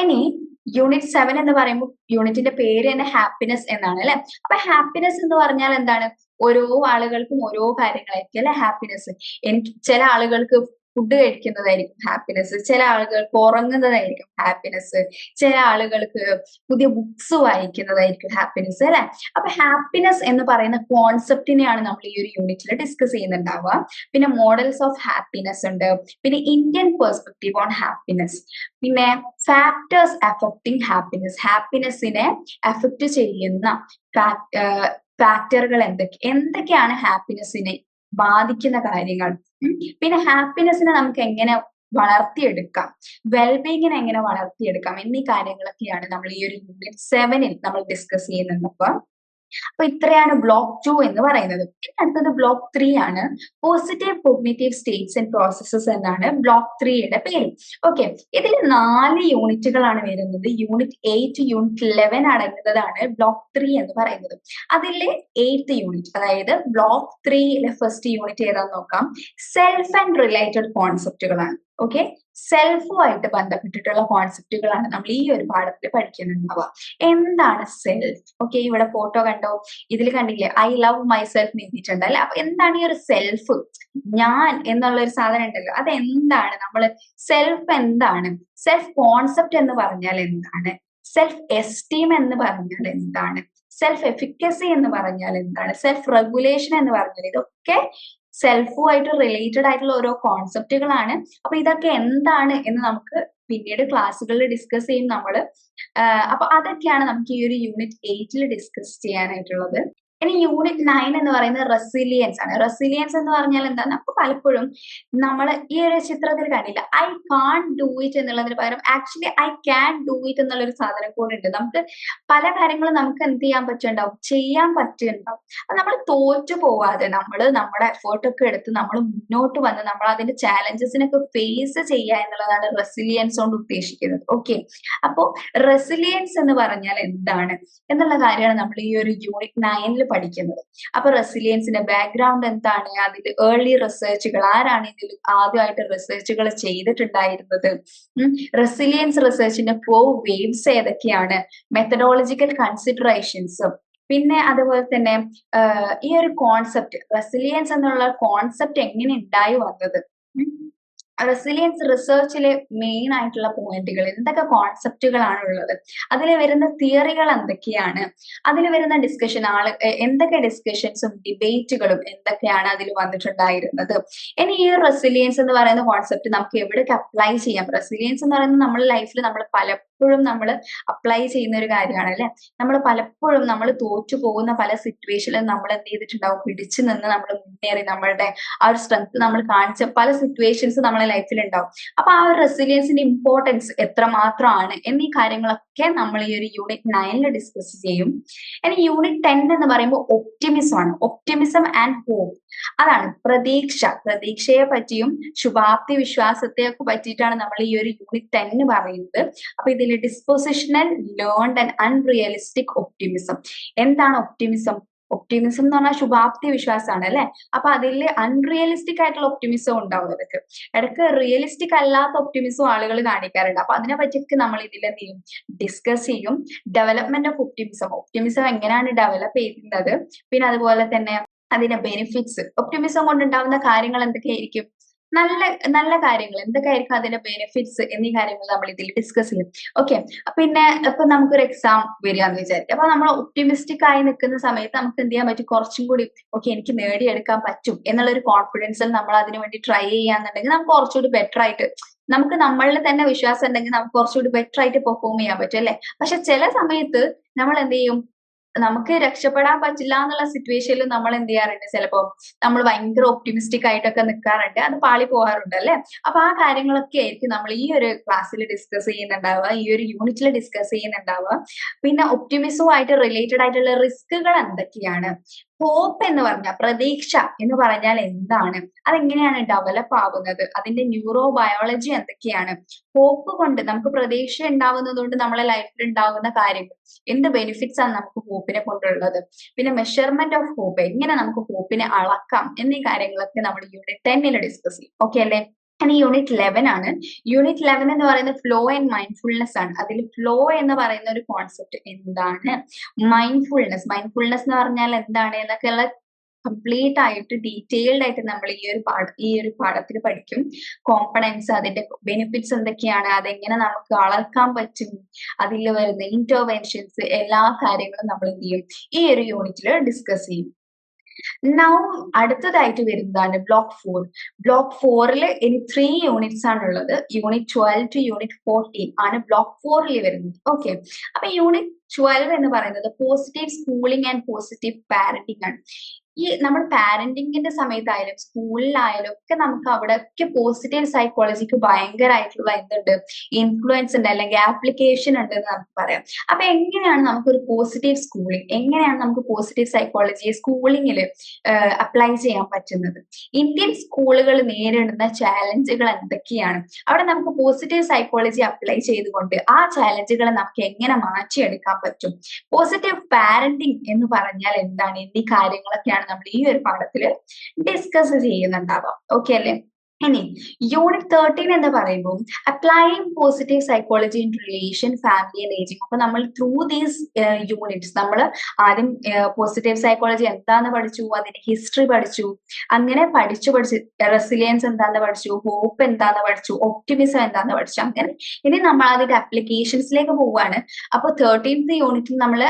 ഇനി യൂണിറ്റ് സെവൻ എന്ന് പറയുമ്പോൾ യൂണിറ്റിന്റെ പേര് തന്നെ ഹാപ്പിനെസ് എന്നാണ് അല്ലെ? അപ്പൊ ഹാപ്പിനെസ് എന്ന് പറഞ്ഞാൽ എന്താണ്? ഓരോ ആളുകൾക്കും ഓരോ കാര്യങ്ങളായിരിക്കും അല്ലെ? ഹാപ്പിനെസ് എനിക്ക് ചില ആളുകൾക്ക് ഫുഡ് കഴിക്കുന്നതായിരിക്കും ഹാപ്പിനെസ് ചില ആളുകൾക്ക് ഉറങ്ങുന്നതായിരിക്കും ഹാപ്പിനെസ് ചില ആളുകൾക്ക് പുതിയ ബുക്സ് വായിക്കുന്നതായിരിക്കും ഹാപ്പിനെസ് അല്ലെ? അപ്പൊ ഹാപ്പിനെസ് എന്ന് പറയുന്ന കോൺസെപ്റ്റിനെയാണ് നമ്മൾ ഈ ഒരു യൂണിറ്റിൽ ഡിസ്കസ് ചെയ്യുന്നുണ്ടാവുക. പിന്നെ മോഡൽസ് ഓഫ് ഹാപ്പിനെസ് ഉണ്ട്. പിന്നെ ഇന്ത്യൻ പെർസ്പെക്റ്റീവ് ഓൺ ഹാപ്പിനെസ് പിന്നെ ഫാക്ടേഴ്സ് അഫക്റ്റിംഗ് ഹാപ്പിനെസ് ഹാപ്പിനെസ്സിനെ അഫക്റ്റ് ചെയ്യുന്ന ഫാക്ടറുകൾ എന്തൊക്കെ എന്തൊക്കെയാണ് ഹാപ്പിനെസ്സിനെ ബാധിക്കുന്ന കാര്യങ്ങൾ? പിന്നെ ഹാപ്പിനെസ്സിനെ നമുക്ക് എങ്ങനെ വളർത്തിയെടുക്കാം? വെൽബീങ്ങിനെ എങ്ങനെ വളർത്തിയെടുക്കാം? എന്നീ കാര്യങ്ങളൊക്കെയാണ് നമ്മൾ ഈ ഒരു യൂണിറ്റ് സെവനിൽ നമ്മൾ ഡിസ്കസ് ചെയ്യുന്നുണ്ട് അപ്പൊ അപ്പൊ ഇത്രയാണ് ബ്ലോക്ക് ടു എന്ന് പറയുന്നത്. അടുത്തത് ബ്ലോക്ക് ത്രീ ആണ്. Positive cognitive states and processes എന്നാണ് ബ്ലോക്ക് ത്രീയുടെ പേര്. ഓക്കെ ഇതിൽ നാല് യൂണിറ്റുകളാണ് വരുന്നത്. യൂണിറ്റ് എയ്റ്റ് യൂണിറ്റ് ലെവൻ അടങ്ങുന്നതാണ് ബ്ലോക്ക് ത്രീ എന്ന് പറയുന്നത്. അതിലെ എയ്ത്ത് യൂണിറ്റ് അതായത് ബ്ലോക്ക് ത്രീയിലെ ഫസ്റ്റ് യൂണിറ്റ് ഏതാന്ന് നോക്കാം. സെൽഫ് ആൻഡ് റിലേറ്റഡ് കോൺസെപ്റ്റുകളാണ് ഓക്കെ സെൽഫുമായിട്ട് ബന്ധപ്പെട്ടിട്ടുള്ള കോൺസെപ്റ്റുകളാണ് നമ്മൾ ഈ ഒരു പാഠത്തിൽ പഠിക്കുന്നുണ്ടാവുക. എന്താണ് സെൽഫ് ഓക്കെ ഇവിടെ ഫോട്ടോ കണ്ടോ? ഇതിൽ കണ്ടില്ലേ ഐ ലവ് മൈ സെൽഫ് എഴുതിയിട്ടുണ്ട് അല്ലെ? അപ്പൊ എന്താണ് ഈ ഒരു സെൽഫ് ഞാൻ എന്നുള്ള ഒരു സാധനം ഉണ്ടല്ലോ. അത് എന്താണ് നമ്മൾ സെൽഫ് എന്താണ്? സെൽഫ് കോൺസെപ്റ്റ് എന്ന് പറഞ്ഞാൽ എന്താണ്? സെൽഫ് എസ്റ്റീം എന്ന് പറഞ്ഞാൽ എന്താണ്? സെൽഫ് എഫിക്കസി എന്ന് പറഞ്ഞാൽ എന്താണ്? സെൽഫ് റെഗുലേഷൻ എന്ന് പറഞ്ഞാൽ ഇതൊക്കെ സെൽഫുമായിട്ട് റിലേറ്റഡ് ആയിട്ടുള്ള ഓരോ കോൺസെപ്റ്റുകളാണ് അപ്പൊ ഇതൊക്കെ എന്താണ് എന്ന് നമുക്ക് പിന്നീട് ക്ലാസ്സുകളിൽ ഡിസ്കസ് ചെയ്യും നമ്മൾ അപ്പൊ അതൊക്കെയാണ് നമുക്ക് ഈ ഒരു യൂണിറ്റ് എയ്റ്റിൽ ഡിസ്കസ് ചെയ്യാനായിട്ടുള്ളത്. ഇനി യൂണിറ്റ് നയൻ എന്ന് പറയുന്നത് റെസിലിയൻസ് ആണ്. റെസിലിയൻസ് എന്ന് പറഞ്ഞാൽ എന്താ നമുക്ക് പലപ്പോഴും നമ്മൾ ഈ ഒരു ചിത്രത്തിൽ കണ്ടില്ല. ഐ കാൺ ഡു ഇറ്റ് എന്നുള്ളതിന് പകരം actually I can do it എന്നുള്ള ഒരു സാധനം കൂടെ ഉണ്ട്. നമുക്ക് പല കാര്യങ്ങളും നമുക്ക് എന്ത് ചെയ്യാൻ പറ്റുന്നുണ്ടാവും? ചെയ്യാൻ പറ്റുന്നുണ്ടാവും. അപ്പൊ നമ്മൾ തോറ്റു പോവാതെ നമ്മൾ നമ്മുടെ എഫേർട്ട് ഒക്കെ എടുത്ത് നമ്മൾ മുന്നോട്ട് വന്ന് നമ്മൾ അതിന്റെ ചാലഞ്ചസിനൊക്കെ ഫേസ് ചെയ്യുക എന്നുള്ളതാണ് റെസിലിയൻസ് കൊണ്ട് ഉദ്ദേശിക്കുന്നത്. ഓക്കെ അപ്പോ റെസിലിയൻസ് എന്ന് പറഞ്ഞാൽ എന്താണ്? എന്നുള്ള കാര്യമാണ് നമ്മൾ ഈ ഒരു യൂണിറ്റ് നയനിൽ പഠിക്കുന്നത്. അപ്പൊ റെസിലിയൻസിന്റെ ബാക്ക്ഗ്രൗണ്ട് എന്താണ്? അതിൽ ഏർലി റിസർച്ചുകൾ ആരാണ് ഇതിൽ ആദ്യമായിട്ട് റിസർച്ചുകൾ ചെയ്തിട്ടുണ്ടായിരുന്നത്? റെസിലിയൻസ് റിസർച്ചിന്റെ ഫോർ വേവ്സ് ഏതൊക്കെയാണ്? മെത്തഡോളജിക്കൽ കൺസിഡറേഷൻസും പിന്നെ അതുപോലെ തന്നെ ഈ ഒരു കോൺസെപ്റ്റ് റെസിലിയൻസ് എന്നുള്ള കോൺസെപ്റ്റ് എങ്ങനെ ഉണ്ടായി വന്നത്? റെസിലിയൻസ് റിസർച്ചിലെ മെയിൻ ആയിട്ടുള്ള പോയിന്റുകൾ എന്തൊക്കെ കോൺസെപ്റ്റുകളാണ് ഉള്ളത്? അതിൽ വരുന്ന തിയറികൾ എന്തൊക്കെയാണ്? അതിൽ വരുന്ന ഡിസ്കഷൻ ആൾ എന്തൊക്കെ ഡിസ്കഷൻസും ഡിബേറ്റുകളും എന്തൊക്കെയാണ് അതിൽ വന്നിട്ടുണ്ടായിരുന്നത്? ഇനി ഈ റെസിലിയൻസ് എന്ന് പറയുന്ന കോൺസെപ്റ്റ് നമുക്ക് എവിടെയൊക്കെ അപ്ലൈ ചെയ്യാം? റെസിലിയൻസ് എന്ന് പറയുന്നത് നമ്മുടെ ലൈഫിൽ നമ്മൾ പലപ്പോഴും നമ്മൾ അപ്ലൈ ചെയ്യുന്ന ഒരു കാര്യമാണ് അല്ലെ? നമ്മൾ പലപ്പോഴും നമ്മൾ തോറ്റു പോകുന്ന പല സിറ്റുവേഷനിലും നമ്മൾ എന്ത് ചെയ്തിട്ടുണ്ടാവും? പിടിച്ചു നിന്ന് നമ്മൾ മുന്നേറി നമ്മളുടെ ആ ഒരു സ്ട്രെങ്ത് നമ്മൾ കാണിച്ച പല സിറ്റുവേഷൻസ് നമ്മളെ ലൈഫിൽ ഉണ്ടാവും. അപ്പൊ ആ ഒരു റെസിലിയൻസിന്റെ ഇമ്പോർട്ടൻസ് എത്രമാത്രമാണ് എന്നീ കാര്യങ്ങളൊക്കെ നമ്മൾ ഈ ഒരു യൂണിറ്റ് നയനിൽ ഡിസ്കസ് ചെയ്യും. ഇനി യൂണിറ്റ് ടെൻ എന്ന് പറയുമ്പോൾ ഒപ്റ്റിമിസം ആണ്. ഒപ്റ്റിമിസം ആൻഡ് ഹോപ്പ് അതാണ് പ്രതീക്ഷ. പ്രതീക്ഷയെ പറ്റിയും ശുഭാപ്തി വിശ്വാസത്തെ ഒക്കെ പറ്റിയിട്ടാണ് നമ്മൾ ഈ ഒരു യൂണിറ്റ് ടെൻ പറയുന്നത്. അപ്പൊ ഇതിൽ dispositional learned and unrealistic optimism എന്താണ് ഒപ്റ്റിമിസം ഒപ്റ്റിമിസം എന്ന് പറഞ്ഞാൽ ശുഭാപ്തി വിശ്വാസമാണ് അല്ലെ? അപ്പൊ അതിൽ അൺറിയലിസ്റ്റിക് ആയിട്ടുള്ള ഒപ്റ്റിമിസം ഉണ്ടാവും ഇടയ്ക്ക് ഇടയ്ക്ക് റിയലിസ്റ്റിക് അല്ലാത്ത ഒപ്റ്റിമിസം ആളുകൾ കാണിക്കാറുണ്ട്. അപ്പൊ അതിനെ പറ്റിയൊക്കെ നമ്മൾ ഇതിൽ എന്ത് ചെയ്യും? ഡിസ്കസ് ചെയ്യും. ഡെവലപ്മെന്റ് ഓഫ് ഒപ്റ്റിമിസം ഒപ്റ്റിമിസം എങ്ങനെയാണ് ഡെവലപ്പ് ചെയ്യുന്നത് പിന്നെ അതുപോലെ തന്നെ അതിന്റെ ബെനിഫിറ്റ്സ് ഒപ്റ്റിമിസം കൊണ്ടുണ്ടാവുന്ന കാര്യങ്ങൾ എന്തൊക്കെയായിരിക്കും? നല്ല നല്ല കാര്യങ്ങൾ. എന്തൊക്കെയായിരിക്കും അതിന്റെ ബെനിഫിറ്റ്സ് എന്നീ കാര്യങ്ങൾ നമ്മൾ ഇതിൽ ഡിസ്കസ് ചെയ്യും. ഓക്കെ പിന്നെ ഇപ്പൊ നമുക്കൊരു എക്സാം വരികയെന്ന് വിചാരിക്കും അപ്പൊ നമ്മൾ ഒപ്റ്റിമിസ്റ്റിക് ആയി നിൽക്കുന്ന സമയത്ത് നമുക്ക് എന്ത് ചെയ്യാൻ പറ്റും? കുറച്ചും കൂടി ഓക്കെ എനിക്ക് നേടിയെടുക്കാൻ പറ്റും എന്നുള്ള ഒരു കോൺഫിഡൻസിൽ നമ്മൾ അതിനു വേണ്ടി ട്രൈ ചെയ്യാന്നുണ്ടെങ്കിൽ നമുക്ക് കുറച്ചുകൂടി ബെറ്റർ ആയിട്ട് നമുക്ക് നമ്മളിൽ തന്നെ വിശ്വാസം ഉണ്ടെങ്കിൽ നമുക്ക് കുറച്ചുകൂടി ബെറ്റർ ആയിട്ട് പെർഫോം ചെയ്യാൻ പറ്റും അല്ലെ? പക്ഷെ ചില സമയത്ത് നമ്മൾ എന്ത് ചെയ്യും? നമുക്ക് രക്ഷപ്പെടാൻ പറ്റില്ല എന്നുള്ള സിറ്റുവേഷനിൽ നമ്മൾ എന്ത് ചെയ്യാറുണ്ട്? ചിലപ്പോൾ നമ്മൾ ഭയങ്കര ഒപ്റ്റിമിസ്റ്റിക് ആയിട്ടൊക്കെ നിൽക്കാറുണ്ട് അത് പാളി പോകാറുണ്ട് അല്ലെ? അപ്പൊ ആ കാര്യങ്ങളൊക്കെ ആയിരിക്കും നമ്മൾ ഈ ഒരു ക്ലാസ്സിൽ ഡിസ്കസ് ചെയ്യുന്നുണ്ടാവുക ഈ ഒരു യൂണിറ്റിൽ ഡിസ്കസ് ചെയ്യുന്നുണ്ടാവുക. പിന്നെ ഒപ്റ്റിമിസവും ആയിട്ട് റിലേറ്റഡ് ആയിട്ടുള്ള റിസ്കുകൾ എന്തൊക്കെയാണ്? ഹോപ്പ് എന്ന് പറഞ്ഞാൽ പ്രതീക്ഷ എന്ന് പറഞ്ഞാൽ എന്താണ്? അതെങ്ങനെയാണ് ഡെവലപ്പ് ആവുന്നത്? അതിന്റെ ന്യൂറോ ബയോളജി എന്തൊക്കെയാണ്? ഹോപ്പ് കൊണ്ട് നമുക്ക് പ്രതീക്ഷ ഉണ്ടാവുന്നത് കൊണ്ട് നമ്മളെ ലൈഫിൽ ഉണ്ടാകുന്ന കാര്യങ്ങൾ. എന്ത് ബെനിഫിറ്റ്സ് ആണ് നമുക്ക് ഹോപ്പിനെ കൊണ്ടുള്ളത്? പിന്നെ മെഷർമെന്റ് ഓഫ് ഹോപ്പ് എങ്ങനെ നമുക്ക് ഹോപ്പിനെ അളക്കാം? എന്നീ കാര്യങ്ങളൊക്കെ നമ്മൾ യൂണിറ്റ് ടെന്നിൽ ഡിസ്കസ് ചെയ്യും. ഓക്കെ അല്ലേ? ഇനി യൂണിറ്റ് ലെവൻ ആണ്. യൂണിറ്റ് ലെവൻ എന്ന് പറയുന്നത് ഫ്ലോ ആൻഡ് മൈൻഡ്ഫുൾനെസ് ആണ്. അതിൽ ഫ്ലോ എന്ന് പറയുന്ന ഒരു കോൺസെപ്റ്റ് എന്താണ്? മൈൻഡ്ഫുൾനെസ് മൈൻഡ്ഫുൾനെസ് എന്ന് പറഞ്ഞാൽ എന്താണ് എന്നൊക്കെയുള്ള കംപ്ലീറ്റ് ആയിട്ട് ഡീറ്റെയിൽഡ് ആയിട്ട് നമ്മൾ ഈ ഒരു പാഠ ഈ ഒരു പാഠത്തിൽ പഠിക്കും. കോമ്പണൻസ് അതിന്റെ ബെനിഫിറ്റ്സ് എന്തൊക്കെയാണ് അതെങ്ങനെ നമുക്ക് അളക്കാൻ പറ്റും അതിൽ വരുന്ന ഇന്റർവെൻഷൻസ് എല്ലാ കാര്യങ്ങളും നമ്മൾ എന്ത് ചെയ്യും? ഈ ഒരു യൂണിറ്റിൽ ഡിസ്കസ് ചെയ്യും. നൗ അടുത്തതായിട്ട് വരുന്നതാണ് ബ്ലോക്ക് ഫോർ ബ്ലോക്ക് ഫോറിൽ ഇനി ത്രീ യൂണിറ്റ്സ് ആണ് ഉള്ളത്. Unit twelve to unit fourteen ആണ് ബ്ലോക്ക് ഫോറിൽ വരുന്നത്. ഓക്കെ അപ്പൊ യൂണിറ്റ് ട്വൽവ് എന്ന് പറയുന്നത് positive schooling and positive parenting ആണ്. ഈ നമ്മൾ പാരന്റിങ്ങിന്റെ സമയത്തായാലും സ്കൂളിലായാലും ഒക്കെ നമുക്ക് അവിടെ ഒക്കെ പോസിറ്റീവ് സൈക്കോളജിക്ക് ഭയങ്കരമായിട്ടുള്ള എന്തുണ്ട് ഇൻഫ്ലുവൻസ് ഉണ്ട് അല്ലെങ്കിൽ ആപ്ലിക്കേഷൻ ഉണ്ട് എന്ന് നമുക്ക് പറയാം. അപ്പൊ എങ്ങനെയാണ് നമുക്ക് ഒരു പോസിറ്റീവ് സ്കൂളിംഗ് എങ്ങനെയാണ് നമുക്ക് പോസിറ്റീവ് സൈക്കോളജി സ്കൂളിങ്ങിൽ അപ്ലൈ ചെയ്യാൻ പറ്റുന്നത്? ഇന്ത്യൻ സ്കൂളുകൾ നേരിടുന്ന ചാലഞ്ചുകൾ എന്തൊക്കെയാണ്? അവിടെ നമുക്ക് പോസിറ്റീവ് സൈക്കോളജി അപ്ലൈ ചെയ്തുകൊണ്ട് ആ ചാലഞ്ചുകളെ നമുക്ക് എങ്ങനെ മാറ്റിയെടുക്കാൻ പറ്റും? പോസിറ്റീവ് പാരന്റിങ് എന്ന് പറഞ്ഞാൽ എന്താണ്? എന്നീ കാര്യങ്ങളൊക്കെയാണ് നമ്മൾ ഈ ഒരു പാഠത്തിൽ ഡിസ്കസ് ചെയ്യുന്നുണ്ടാവാം ഓക്കെ അല്ലേ? ഇനി യൂണിറ്റ് തേർട്ടീൻ എന്ന് പറയുമ്പോൾ applying positive psychology in relation family and ageing അപ്പൊ നമ്മൾ ത്രൂ ദീസ് യൂണിറ്റ്സ് നമ്മൾ ആദ്യം പോസിറ്റീവ് സൈക്കോളജി എന്താന്ന് പഠിച്ചു അതിന്റെ ഹിസ്റ്ററി പഠിച്ചു അങ്ങനെ പഠിച്ചു പഠിച്ചു റെസിലിയൻസ് എന്താന്ന് പഠിച്ചു ഹോപ്പ് എന്താന്ന് പഠിച്ചു ഒപ്റ്റിമിസം എന്താന്ന് പഠിച്ചു അങ്ങനെ ഇനി നമ്മൾ അതിന്റെ അപ്ലിക്കേഷൻസിലേക്ക് പോവാണ്. അപ്പൊ തേർട്ടീൻത്ത് യൂണിറ്റിൽ നമ്മൾ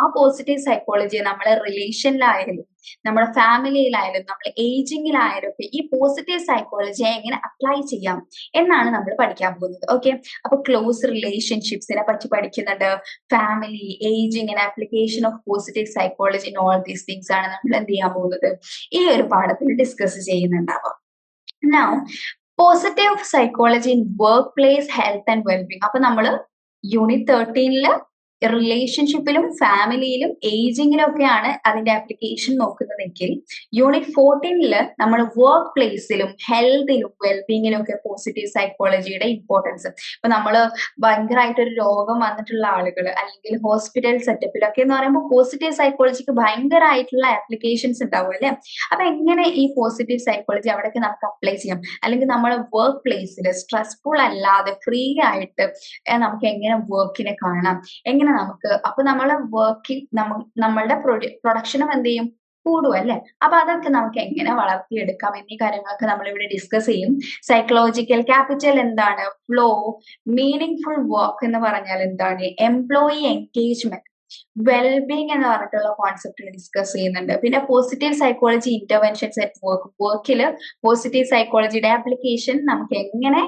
ആ പോസിറ്റീവ് സൈക്കോളജി നമ്മളെ റിലേഷനിലായാലും നമ്മുടെ ഫാമിലിയിലായാലും നമ്മൾ ഏജിങ്ങിലായാലും ഒക്കെ ഈ പോസിറ്റീവ് സൈക്കോളജിയെ എങ്ങനെ അപ്ലൈ ചെയ്യാം എന്നാണ് നമ്മൾ പഠിക്കാൻ പോകുന്നത്. ഓക്കെ അപ്പൊ ക്ലോസ് റിലേഷൻഷിപ്സിനെ പറ്റി പഠിക്കുന്നുണ്ട്. Family ageing and application of positive psychology in all these things ആണ് നമ്മൾ എന്ത് ചെയ്യാൻ പോകുന്നത്? ഈ ഒരു പാഠത്തിൽ discuss ചെയ്യുന്നുണ്ടാവാം now positive psychology in workplace health and wellbeing അപ്പൊ നമ്മൾ യൂണിറ്റ് തേർട്ടീനിൽ റിലേഷൻഷിപ്പിലും ഫാമിലിയിലും ഏജിങ്ങിലും ഒക്കെയാണ് അതിന്റെ ആപ്ലിക്കേഷൻ നോക്കുന്നതെങ്കിൽ യൂണിറ്റ് ഫോർട്ടീനിൽ നമ്മൾ വർക്ക് പ്ലേസിലും ഹെൽത്തിലും വെൽബീങ്ങിലും ഒക്കെ പോസിറ്റീവ് സൈക്കോളജിയുടെ ഇമ്പോർട്ടൻസ് ഇപ്പൊ നമ്മൾ ഭയങ്കരമായിട്ട് ഒരു രോഗം വന്നിട്ടുള്ള ആളുകൾ അല്ലെങ്കിൽ ഹോസ്പിറ്റൽ സെറ്റപ്പിലൊക്കെ എന്ന് പറയുമ്പോൾ പോസിറ്റീവ് സൈക്കോളജിക്ക് ഭയങ്കരമായിട്ടുള്ള ആപ്ലിക്കേഷൻസ് ഉണ്ടാവും അല്ലെ? അപ്പൊ എങ്ങനെ ഈ പോസിറ്റീവ് സൈക്കോളജി അവിടെയൊക്കെ നമുക്ക് അപ്ലൈ ചെയ്യാം? അല്ലെങ്കിൽ നമ്മൾ വർക്ക് പ്ലേസിൽ സ്ട്രെസ്ഫുൾ അല്ലാതെ ഫ്രീ ആയിട്ട് നമുക്ക് എങ്ങനെ വർക്കിനെ കാണാം? എങ്ങനെ നമുക്ക്. അപ്പൊ നമ്മളെ വർക്കിൽ നമ്മളുടെ പ്രൊഡക്ഷനും എന്ത് ചെയ്യും? കൂടും അല്ലെ? അപ്പൊ അതൊക്കെ നമുക്ക് എങ്ങനെ വളർത്തിയെടുക്കാം? എന്നീ കാര്യങ്ങളൊക്കെ നമ്മൾ ഇവിടെ ഡിസ്കസ് ചെയ്യും. സൈക്കോളജിക്കൽ ക്യാപിറ്റൽ എന്താണ്? ഫ്ലോ മീനിങ് ഫുൾ വർക്ക് എന്ന് പറഞ്ഞാൽ എന്താണ്? എംപ്ലോയി എൻഗേജ്മെന്റ് വെൽബീങ് എന്ന് പറഞ്ഞിട്ടുള്ള കോൺസെപ്റ്റ് ഡിസ്കസ് ചെയ്യുന്നുണ്ട്. പിന്നെ positive psychology interventions at work വർക്കിൽ പോസിറ്റീവ് സൈക്കോളജിയുടെ ആപ്ലിക്കേഷൻ നമുക്ക് എങ്ങനെ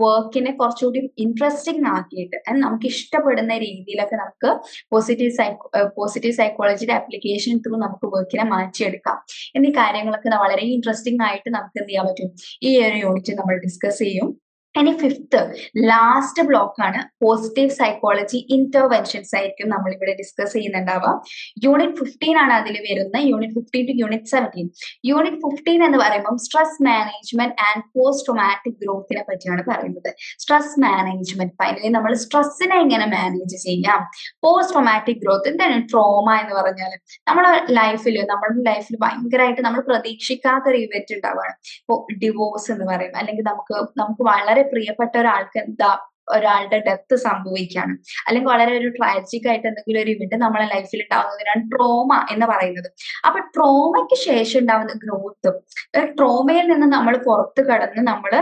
വർക്കിനെ കുറച്ചുകൂടി ഇൻട്രസ്റ്റിംഗ് ആക്കിയിട്ട് നമുക്ക് ഇഷ്ടപ്പെടുന്ന രീതിയിലൊക്കെ നമുക്ക് പോസിറ്റീവ് സൈക്കോ പോസിറ്റീവ് സൈക്കോളജിയുടെ ആപ്ലിക്കേഷൻ ത്രൂ നമുക്ക് വർക്കിനെ മാറ്റിയെടുക്കാം. എന്നീ കാര്യങ്ങളൊക്കെ വളരെ ഇൻട്രസ്റ്റിംഗ് ആയിട്ട് നമുക്ക് എന്ത് ചെയ്യാൻ പറ്റും? ഈ ഒരു യൂണിറ്റ് നമ്മൾ ഡിസ്കസ് ചെയ്യും. ഇനി ഫിഫ്ത്ത് ലാസ്റ്റ് ബ്ലോക്ക് ആണ് പോസിറ്റീവ് സൈക്കോളജി ഇന്റർവെൻഷൻസ് ആയിരിക്കും നമ്മൾ ഇവിടെ ഡിസ്കസ് ചെയ്യുന്നുണ്ടാവുക. യൂണിറ്റ് ഫിഫ്റ്റീൻ ആണ് അതിൽ വരുന്ന unit fifteen to unit seventeen unit fifteen എന്ന് പറയുമ്പോൾ stress management and post traumatic ഗ്രോത്തിനെ പറ്റിയാണ് പറയുന്നത്. സ്ട്രെസ് മാനേജ്മെന്റ് ഫൈനലി നമ്മൾ സ്ട്രെസ്സിനെ എങ്ങനെ മാനേജ് ചെയ്യാം? പോസ്റ്റ് ട്രോമാറ്റിക് ഗ്രോത്ത് എന്താണ് ട്രോമ എന്ന് പറഞ്ഞാൽ നമ്മുടെ ലൈഫിൽ നമ്മുടെ ലൈഫിൽ ഭയങ്കരമായിട്ട് നമ്മൾ പ്രതീക്ഷിക്കാത്ത ഒരു ഇവന്റ് ഉണ്ടാവുകയാണ്. ഇപ്പോൾ ഡിവോഴ്സ് എന്ന് പറയും അല്ലെങ്കിൽ നമുക്ക് നമുക്ക് വളരെ പ്രിയപ്പെട്ട ഒരാൾക്ക് എന്താ ഒരാളുടെ ഡെത്ത് സംഭവിക്കുകയാണ് അല്ലെങ്കിൽ വളരെ ഒരു ട്രാജിക് ആയിട്ട് എന്തെങ്കിലും ഒരു ഇവന്റ് നമ്മളെ ലൈഫിൽ ഉണ്ടാവുന്നതിനാണ് ട്രോമ എന്ന് പറയുന്നത്. അപ്പൊ ട്രോമയ്ക്ക് ശേഷം ഉണ്ടാവുന്ന ഗ്രോത്ത് ട്രോമയിൽ നിന്ന് നമ്മൾ പുറത്ത് കടന്ന് നമ്മൾ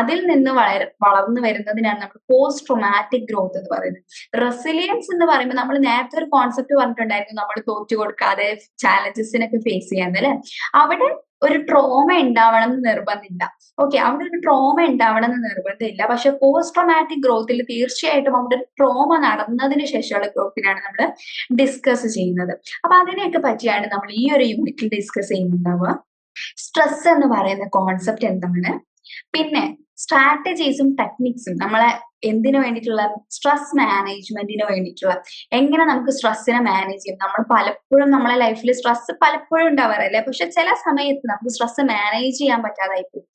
അതിൽ നിന്ന് വളർ വളർന്നു വരുന്നതിനാണ് നമ്മൾ പോസ്റ്റ് ട്രോമാറ്റിക് ഗ്രോത്ത് എന്ന് പറയുന്നത്. റെസിലിയൻസ് എന്ന് പറയുമ്പോൾ നമ്മൾ നേരത്തെ ഒരു കോൺസെപ്റ്റ് പറഞ്ഞിട്ടുണ്ടായിരുന്നു നമ്മൾ തോറ്റു കൊടുക്കാതെ ചാലഞ്ചസിനൊക്കെ ഫേസ് ചെയ്യാൻ അല്ലെ? അവിടെ ഒരു ട്രോമ ഉണ്ടാവണം എന്ന് നിർബന്ധമില്ല. ഓക്കെ അവിടെ ഒരു ട്രോമ ഉണ്ടാവണം എന്ന് നിർബന്ധമില്ല. പക്ഷെ പോസ്റ്റ് ട്രോമാറ്റിക് ഗ്രോത്തിൽ തീർച്ചയായിട്ടും അവിടെ ഒരു ട്രോമ നടന്നതിന് ശേഷമുള്ള ഗ്രോത്തിനാണ് നമ്മൾ ഡിസ്കസ് ചെയ്യുന്നത്. അപ്പൊ അതിനെയൊക്കെ പറ്റിയാണ് നമ്മൾ ഈ ഒരു യൂണിറ്റിൽ ഡിസ്കസ് ചെയ്യുന്നുണ്ടാവുക സ്ട്രെസ് എന്ന് പറയുന്ന കോൺസെപ്റ്റ് എന്താണ്? പിന്നെ സ്ട്രാറ്റജീസും ടെക്നിക്സും നമ്മളെ എന്തിനു വേണ്ടിയിട്ടുള്ള സ്ട്രെസ് മാനേജ്മെന്റിന് വേണ്ടിയിട്ടുള്ള എങ്ങനെ നമുക്ക് സ്ട്രെസ്സിനെ മാനേജ് ചെയ്യും? നമ്മൾ പലപ്പോഴും നമ്മളെ ലൈഫിൽ സ്ട്രെസ് പലപ്പോഴും ഉണ്ടാവാറല്ലേ. പക്ഷെ ചില സമയത്ത് നമുക്ക് സ്ട്രെസ് മാനേജ് ചെയ്യാൻ പറ്റാതായി പോകും.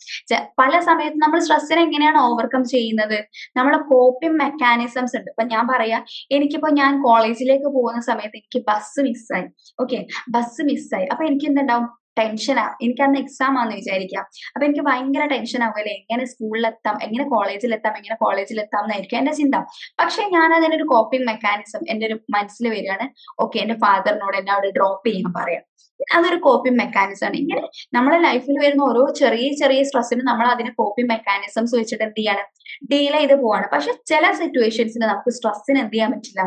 പല സമയത്ത് നമ്മൾ സ്ട്രെസ്സിനെ എങ്ങനെയാണ് ഓവർകം ചെയ്യുന്നത്? നമ്മളെ കോപ്പിംഗ് മെക്കാനിസംസ് ഉണ്ട്. ഇപ്പൊ ഞാൻ പറയാ എനിക്കിപ്പോ ഞാൻ കോളേജിലേക്ക് പോകുന്ന സമയത്ത് എനിക്ക് ബസ് മിസ്സായി ഓക്കെ ബസ് മിസ്സായി അപ്പൊ എനിക്ക് എന്തുണ്ടാവും? ടെൻഷനാ എനിക്ക് അന്ന് എക്സാം ആണെന്ന് വിചാരിക്കാം അപ്പൊ എനിക്ക് ഭയങ്കര ടെൻഷൻ ആവുമല്ലേ എങ്ങനെ സ്കൂളിലെത്താം എങ്ങനെ കോളേജിലെത്താം എങ്ങനെ കോളേജിലെത്താം എന്നായിരിക്കും എന്റെ ചിന്ത. പക്ഷെ ഞാൻ അതിനൊരു കോപ്പിംഗ് മെക്കാനിസം എന്റെ ഒരു മനസ്സിൽ വരികയാണ്. ഓക്കെ എന്റെ ഫാദറിനോട് എന്നെ അവിടെ ഡ്രോപ്പ് ചെയ്യാൻ പറയാം. അതൊരു കോപ്പിംഗ് മെക്കാനിസം ആണ്. ഇങ്ങനെ നമ്മുടെ ലൈഫിൽ വരുന്ന ഓരോ ചെറിയ ചെറിയ സ്ട്രെസ്സിന് നമ്മൾ അതിന് കോപ്പിംഗ് മെക്കാനിസംസ് വെച്ചിട്ട് എന്ത് ചെയ്യാണ്? ഡീൽ ചെയ്ത് പോവാണ്. പക്ഷെ ചില സിറ്റുവേഷൻസിൽ നമുക്ക് സ്ട്രെസ്സിന് എന്ത് ചെയ്യാൻ പറ്റില്ല?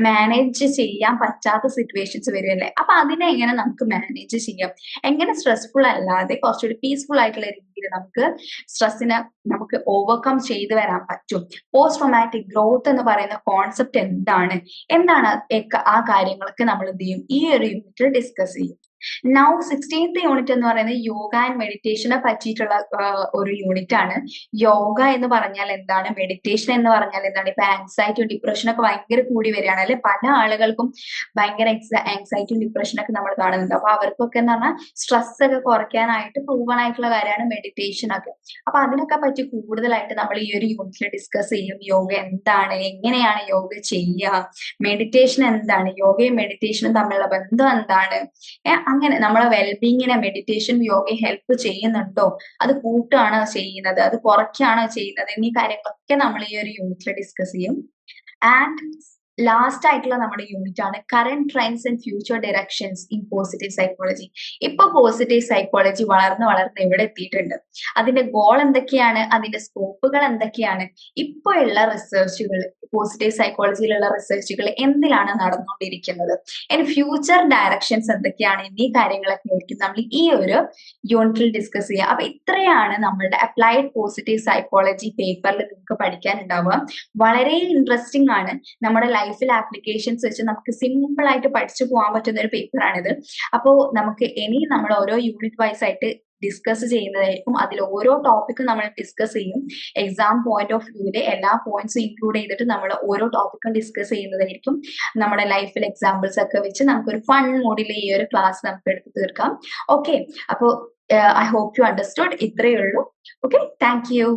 മാനേജ് ചെയ്യാൻ പറ്റാത്ത സിറ്റുവേഷൻസ് വരുമല്ലേ അപ്പൊ അതിനെ എങ്ങനെ നമുക്ക് മാനേജ് ചെയ്യാം? എങ്ങനെ സ്ട്രെസ്ഫുൾ അല്ലാതെ കുറച്ചുകൂടി പീസ്ഫുൾ ആയിട്ടുള്ള രീതിയിൽ നമുക്ക് സ്ട്രെസ്സിനെ നമുക്ക് ഓവർകം ചെയ്തു വരാൻ പറ്റും. പോസ്റ്റ് ട്രോമാറ്റിക് ഗ്രോത്ത് എന്ന് പറയുന്ന കോൺസെപ്റ്റ് എന്താണ്? എന്താണ് ആ കാര്യങ്ങളൊക്കെ നമ്മൾ എന്ത് ചെയ്യും? ഈ ഒരു യൂണിറ്റിൽ ഡിസ്കസ് ചെയ്യും. നൗ സിക്സ്റ്റീൻത്ത് യൂണിറ്റ് എന്ന് പറയുന്നത് യോഗ ആൻഡ് മെഡിറ്റേഷനെ പറ്റിയിട്ടുള്ള ഒരു യൂണിറ്റ് ആണ്. യോഗ എന്ന് പറഞ്ഞാൽ എന്താണ്? മെഡിറ്റേഷൻ എന്ന് പറഞ്ഞാൽ എന്താണ്? ഇപ്പൊ ആൻസൈറ്റിയും ഡിപ്രഷനും ഒക്കെ ഭയങ്കര കൂടി വരികയാണ്. അല്ലെ? പല ആളുകൾക്കും ഭയങ്കര ആൻസൈറ്റിയും ഡിപ്രഷനൊക്കെ നമ്മൾ കാണുന്നുണ്ട്. അപ്പൊ അവർക്കൊക്കെ എന്ന് പറഞ്ഞാൽ സ്ട്രെസ് ഒക്കെ കുറയ്ക്കാനായിട്ട് പ്രൂവൺ ആയിട്ടുള്ള കാര്യമാണ് മെഡിറ്റേഷൻ ഒക്കെ. അപ്പൊ അതിനൊക്കെ പറ്റി കൂടുതലായിട്ട് നമ്മൾ ഈ ഒരു യൂണിറ്റിൽ ഡിസ്കസ് ചെയ്യും. യോഗ എന്താണ്? എങ്ങനെയാണ് യോഗ ചെയ്യുക? മെഡിറ്റേഷൻ എന്താണ്? യോഗയും മെഡിറ്റേഷനും തമ്മിലുള്ള ബന്ധം എന്താണ്? അങ്ങനെ നമ്മളെ വെൽബീങ്ങിനെ മെഡിറ്റേഷൻ യോഗ ഹെൽപ്പ് ചെയ്യുന്നുണ്ടോ? അത് കൂട്ടാണ് ചെയ്യുന്നത്? അത് കുറയ്ക്കാണ് ചെയ്യുന്നത്? എന്നീ കാര്യങ്ങളൊക്കെ നമ്മൾ ഈ ഒരു യൂണിറ്റിൽ ഡിസ്കസ് ചെയ്യും. ആൻഡ് ലാസ്റ്റ് ആയിട്ടുള്ള നമ്മുടെ യൂണിറ്റ് ആണ് current trends and future directions in positive psychology ഇപ്പൊ പോസിറ്റീവ് സൈക്കോളജി വളർന്ന് വളർന്ന് എവിടെ എത്തിയിട്ടുണ്ട്? അതിന്റെ ഗോൾ എന്തൊക്കെയാണ്? അതിന്റെ സ്കോപ്പുകൾ എന്തൊക്കെയാണ്? ഇപ്പോഴുള്ള റിസർച്ചുകൾ പോസിറ്റീവ് സൈക്കോളജിയിലുള്ള റിസർച്ചുകൾ എന്തിലാണ് നടന്നുകൊണ്ടിരിക്കുന്നത്? ഇനി ഫ്യൂച്ചർ ഡയറക്ഷൻസ് എന്തൊക്കെയാണ്? എന്നീ കാര്യങ്ങളൊക്കെ ആയിരിക്കും നമ്മൾ ഈ ഒരു യൂണിറ്റിൽ ഡിസ്കസ് ചെയ്യുക. അപ്പൊ ഇത്രയാണ് നമ്മളുടെ അപ്ലൈഡ് പോസിറ്റീവ് സൈക്കോളജി പേപ്പറിൽ നിങ്ങൾക്ക് പഠിക്കാനുണ്ടാവുക വളരെ ഇൻട്രസ്റ്റിംഗ് ആണ്. നമ്മുടെ ലൈഫിൽ ആപ്ലിക്കേഷൻസ് വെച്ച് നമുക്ക് സിമ്പിൾ ആയിട്ട് പഠിച്ചു പോകാൻ പറ്റുന്ന ഒരു പേപ്പറാണിത് അപ്പോൾ നമുക്ക് ഇനി നമ്മൾ ഓരോ യൂണിറ്റ് വൈസ് ആയിട്ട് ഡിസ്കസ് ചെയ്യുന്നതായിരിക്കും. അതിൽ ഓരോ ടോപ്പിക്കും നമ്മൾ ഡിസ്കസ് ചെയ്യും. എക്സാം പോയിന്റ് ഓഫ് വ്യൂവിലെ എല്ലാ പോയിന്റ്സും ഇൻക്ലൂഡ് ചെയ്തിട്ട് നമ്മൾ ഓരോ ടോപ്പിക്കും ഡിസ്കസ് ചെയ്യുന്നതായിരിക്കും. നമ്മുടെ ലൈഫിൽ എക്സാമ്പിൾസ് ഒക്കെ വെച്ച് നമുക്കൊരു ഫൺ മോഡിൽ ഈ ഒരു ക്ലാസ് നമുക്ക് എടുത്ത് തീർക്കാം. ഓക്കെ അപ്പോൾ ഐ ഹോപ്പ് യു അണ്ടർസ്റ്റുഡ് ഇത്രയേ ഉള്ളൂ. Okay thank you